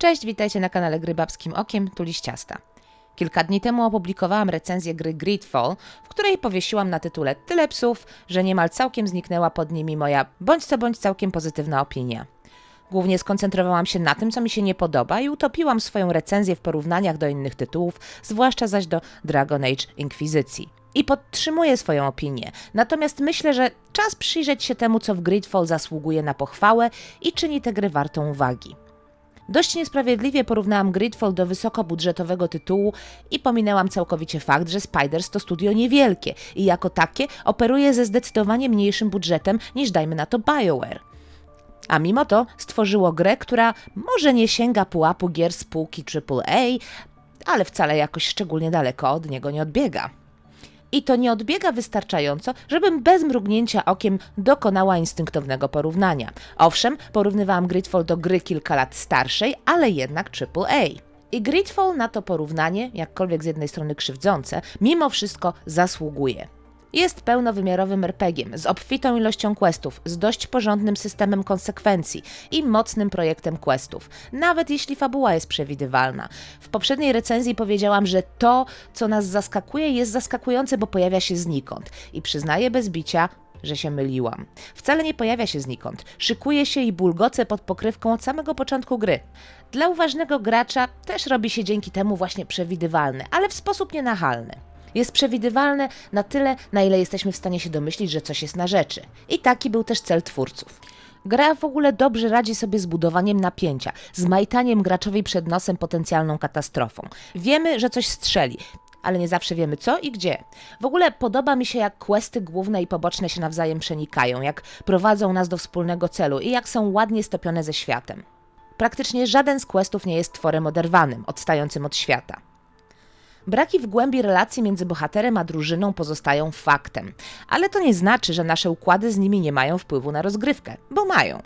Cześć, witajcie na kanale Gry Babskim Okiem, tu Liściasta. Kilka dni temu opublikowałam recenzję gry Gridfall, w której powiesiłam na tytule tyle psów, że niemal całkiem zniknęła pod nimi moja bądź co bądź całkiem pozytywna opinia. Głównie skoncentrowałam się na tym, co mi się nie podoba i utopiłam swoją recenzję w porównaniach do innych tytułów, zwłaszcza zaś do Dragon Age Inkwizycji. I podtrzymuję swoją opinię, natomiast myślę, że czas przyjrzeć się temu, co w Gridfall zasługuje na pochwałę i czyni tę grę wartą uwagi. Dość niesprawiedliwie porównałam Gridfall do wysokobudżetowego tytułu i pominęłam całkowicie fakt, że Spiders to studio niewielkie i jako takie operuje ze zdecydowanie mniejszym budżetem niż dajmy na to BioWare. A mimo to stworzyło grę, która może nie sięga pułapu gier spółki AAA, ale wcale jakoś szczególnie daleko od niego nie odbiega. I to nie odbiega wystarczająco, żebym bez mrugnięcia okiem dokonała instynktownego porównania. Owszem, porównywałam Gridfall do gry kilka lat starszej, ale jednak AAA. I Gridfall na to porównanie, jakkolwiek z jednej strony krzywdzące, mimo wszystko zasługuje. Jest pełnowymiarowym RPG z obfitą ilością questów, z dość porządnym systemem konsekwencji i mocnym projektem questów, nawet jeśli fabuła jest przewidywalna. W poprzedniej recenzji powiedziałam, że to, co nas zaskakuje, jest zaskakujące, bo pojawia się znikąd. I przyznaję bez bicia, że się myliłam. Wcale nie pojawia się znikąd. Szykuje się i bulgoce pod pokrywką od samego początku gry. Dla uważnego gracza też robi się dzięki temu właśnie przewidywalny, ale w sposób nienachalny. Jest przewidywalne na tyle, na ile jesteśmy w stanie się domyślić, że coś jest na rzeczy. I taki był też cel twórców. Gra w ogóle dobrze radzi sobie z budowaniem napięcia, z majtaniem graczowi przed nosem potencjalną katastrofą. Wiemy, że coś strzeli, ale nie zawsze wiemy co i gdzie. W ogóle podoba mi się, jak questy główne i poboczne się nawzajem przenikają, jak prowadzą nas do wspólnego celu i jak są ładnie stopione ze światem. Praktycznie żaden z questów nie jest tworem oderwanym, odstającym od świata. Braki w głębi relacji między bohaterem a drużyną pozostają faktem, ale to nie znaczy, że nasze układy z nimi nie mają wpływu na rozgrywkę, bo mają.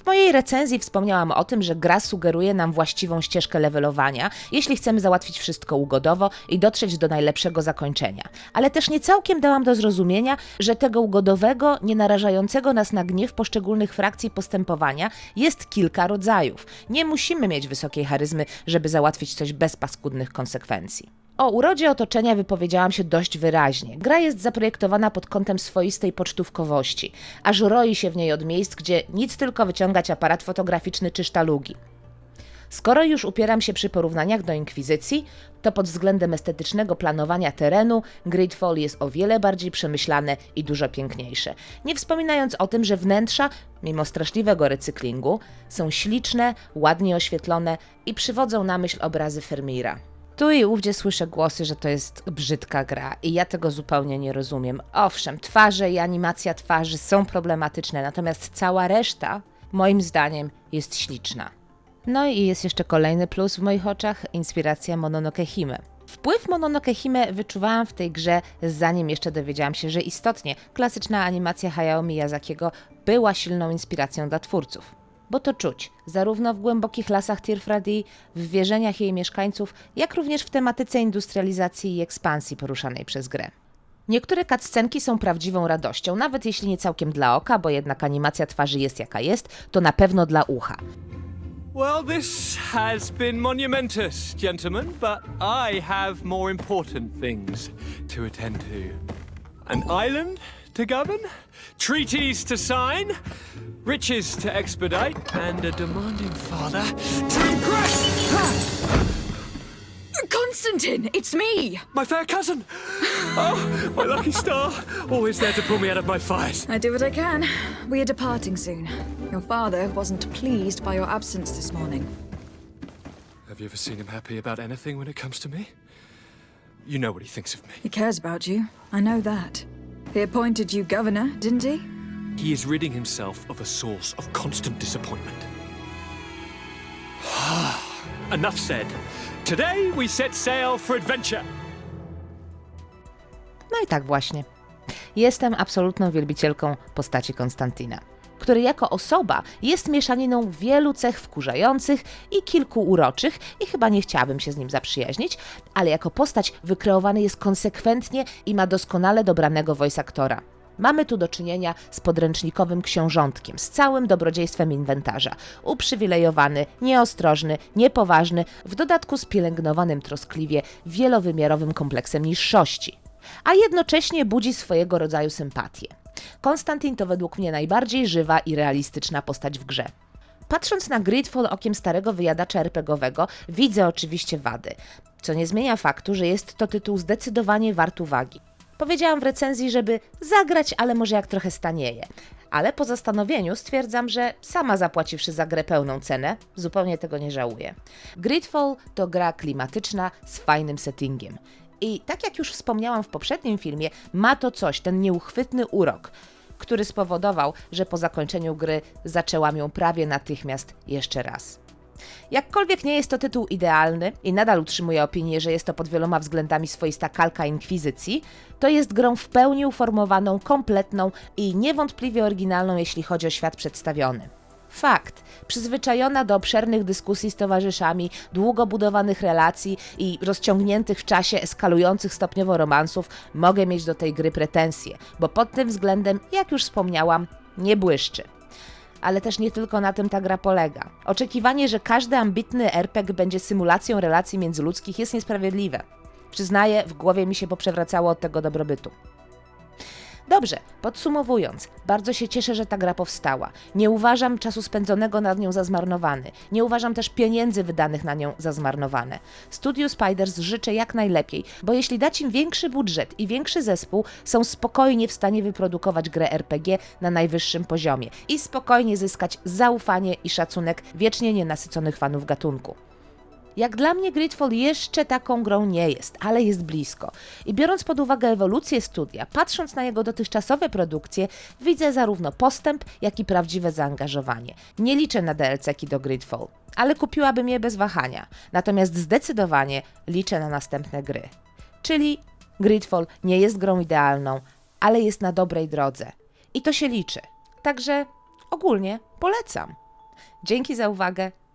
W mojej recenzji wspomniałam o tym, że gra sugeruje nam właściwą ścieżkę levelowania, jeśli chcemy załatwić wszystko ugodowo i dotrzeć do najlepszego zakończenia. Ale też nie całkiem dałam do zrozumienia, że tego ugodowego, nie narażającego nas na gniew poszczególnych frakcji postępowania jest kilka rodzajów. Nie musimy mieć wysokiej charyzmy, żeby załatwić coś bez paskudnych konsekwencji. O urodzie otoczenia wypowiedziałam się dość wyraźnie. Gra jest zaprojektowana pod kątem swoistej pocztówkowości, aż roi się w niej od miejsc, gdzie nic tylko wyciągać aparat fotograficzny czy sztalugi. Skoro już upieram się przy porównaniach do Inkwizycji, to pod względem estetycznego planowania terenu Gridfall jest o wiele bardziej przemyślane i dużo piękniejsze. Nie wspominając o tym, że wnętrza, mimo straszliwego recyklingu, są śliczne, ładnie oświetlone i przywodzą na myśl obrazy Fermira. Tu i ówdzie słyszę głosy, że to jest brzydka gra i ja tego zupełnie nie rozumiem. Owszem, twarze i animacja twarzy są problematyczne, natomiast cała reszta, moim zdaniem, jest śliczna. No i jest jeszcze kolejny plus w moich oczach inspiracja Mononoke Hime. Wpływ Mononoke Hime wyczuwałam w tej grze, zanim jeszcze dowiedziałam się, że istotnie klasyczna animacja Hayao Miyazakiego była silną inspiracją dla twórców bo to czuć, zarówno w głębokich lasach Tirfradi, w wierzeniach jej mieszkańców, jak również w tematyce industrializacji i ekspansji poruszanej przez grę. Niektóre cutscenki są prawdziwą radością, nawet jeśli nie całkiem dla oka, bo jednak animacja twarzy jest jaka jest, to na pewno dla ucha. Well, this has been monumentous, gentlemen, but I have more important things to attend to. An island to govern, treaties to sign, riches to expedite, and a demanding father to impress! Ah! Constantine, it's me! My fair cousin! Oh, my lucky star! Always there to pull me out of my fires. I do what I can. We are departing soon. Your father wasn't pleased by your absence this morning. Have you ever seen him happy about anything when it comes to me? You know what he thinks of me. He cares about you. I know that. He appointed you governor, didn't he? He is ridding himself of a source of constant disappointment. Enough said. Today we set sail for adventure. No i tak właśnie. Jestem absolutną wielbicielką postaci Konstantina, który jako osoba jest mieszaniną wielu cech wkurzających i kilku uroczych i chyba nie chciałabym się z nim zaprzyjaźnić, ale jako postać wykreowany jest konsekwentnie i ma doskonale dobranego voice aktora. Mamy tu do czynienia z podręcznikowym książątkiem, z całym dobrodziejstwem inwentarza. Uprzywilejowany, nieostrożny, niepoważny, w dodatku z pielęgnowanym troskliwie wielowymiarowym kompleksem niższości. A jednocześnie budzi swojego rodzaju sympatię. Konstantin to według mnie najbardziej żywa i realistyczna postać w grze. Patrząc na Gridfall okiem starego wyjadacza RPGowego, widzę oczywiście wady, co nie zmienia faktu, że jest to tytuł zdecydowanie wart uwagi. Powiedziałam w recenzji, żeby zagrać, ale może jak trochę stanieje. Ale po zastanowieniu stwierdzam, że sama zapłaciwszy za grę pełną cenę, zupełnie tego nie żałuję. Gridfall to gra klimatyczna z fajnym settingiem. I tak jak już wspomniałam w poprzednim filmie, ma to coś, ten nieuchwytny urok, który spowodował, że po zakończeniu gry zaczęłam ją prawie natychmiast jeszcze raz. Jakkolwiek nie jest to tytuł idealny i nadal utrzymuję opinię, że jest to pod wieloma względami swoista kalka Inkwizycji, to jest grą w pełni uformowaną, kompletną i niewątpliwie oryginalną, jeśli chodzi o świat przedstawiony. Fakt. Przyzwyczajona do obszernych dyskusji z towarzyszami, długo budowanych relacji i rozciągniętych w czasie, eskalujących stopniowo romansów, mogę mieć do tej gry pretensje, bo pod tym względem, jak już wspomniałam, nie błyszczy ale też nie tylko na tym ta gra polega. Oczekiwanie, że każdy ambitny RPG będzie symulacją relacji międzyludzkich jest niesprawiedliwe. Przyznaję, w głowie mi się poprzewracało od tego dobrobytu. Dobrze, podsumowując, bardzo się cieszę, że ta gra powstała. Nie uważam czasu spędzonego nad nią za zmarnowany. Nie uważam też pieniędzy wydanych na nią za zmarnowane. Studio Spiders życzę jak najlepiej, bo jeśli dać im większy budżet i większy zespół, są spokojnie w stanie wyprodukować grę RPG na najwyższym poziomie i spokojnie zyskać zaufanie i szacunek wiecznie nienasyconych fanów gatunku. Jak dla mnie Gridfall jeszcze taką grą nie jest, ale jest blisko. I biorąc pod uwagę ewolucję studia, patrząc na jego dotychczasowe produkcje, widzę zarówno postęp, jak i prawdziwe zaangażowanie. Nie liczę na DLC-ki do Gridfall, ale kupiłabym je bez wahania. Natomiast zdecydowanie liczę na następne gry. Czyli Gridfall nie jest grą idealną, ale jest na dobrej drodze. I to się liczy. Także ogólnie polecam. Dzięki za uwagę